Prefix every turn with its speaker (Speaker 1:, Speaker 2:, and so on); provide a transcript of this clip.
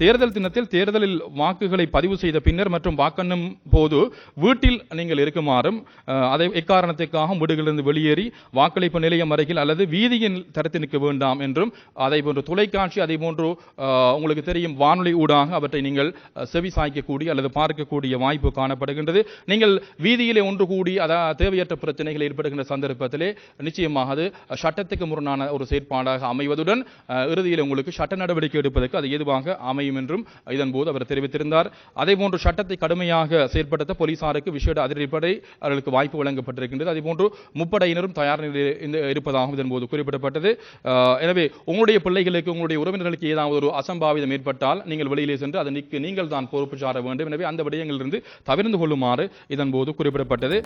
Speaker 1: தேர்தல் தினத்தில் தேர்தலில் வாக்குகளை பதிவு செய்த பின்னர் மற்றும் வாக்கெண்ணும் போது வீட்டில் நீங்கள் இருக்குமாறும் அதை எக்காரணத்திற்காக வீடுகளிலிருந்து வெளியேறி வாக்களிப்பு நிலையம் அருகில் அல்லது வீதியின் தரத்தில் நிற்க வேண்டாம் என்றும் அதை போன்று தொலைக்காட்சி அதை போன்று உங்களுக்கு தெரியும் வானொலி ஊடாக அவற்றை நீங்கள் செவி சாய்க்கக்கூடிய அல்லது பார்க்கக்கூடிய வாய்ப்பு காணப்படுகின்றது. நீங்கள் வீதியிலே ஒன்று கூடி அதாவது தேவையற்ற பிரச்சனைகள் ஏற்படுகின்ற சந்தர்ப்பத்திலே நிச்சயமாக அது சட்டத்துக்கு முரணான ஒரு செயற்பாடாக அமைவதுடன் இறுதியில் உங்களுக்கு சட்ட நடவடிக்கை எடுப்பதற்கு அது எதுவாக அமையும். என்றும் இதன்போது அவர் தெரிவித்திருந்தார். அதேபோன்று சட்டத்தை கடுமையாக செயற்படுத்த போலீசாருக்கு விசேட அதிரடிப்படை அவர்களுக்கு வாய்ப்பு வழங்கப்பட்டிருக்கின்றது. அதேபோன்று முப்படையினரும் தயார் நிலையில் இருப்பதாகவும் இதன்போது குறிப்பிடப்பட்டது. எனவே உங்களுடைய பிள்ளைகளுக்கு உங்களுடைய உறவினர்களுக்கு ஏதாவது ஒரு அசம்பாவிதம் ஏற்பட்டால் நீங்கள் வெளியிலே சென்று அதற்கு நீங்கள் தான் பொறுப்பு சார வேண்டும். எனவே அந்த விடயங்களிலிருந்து தவிர்ந்து கொள்ளுமாறு இதன்போது குறிப்பிடப்பட்டது.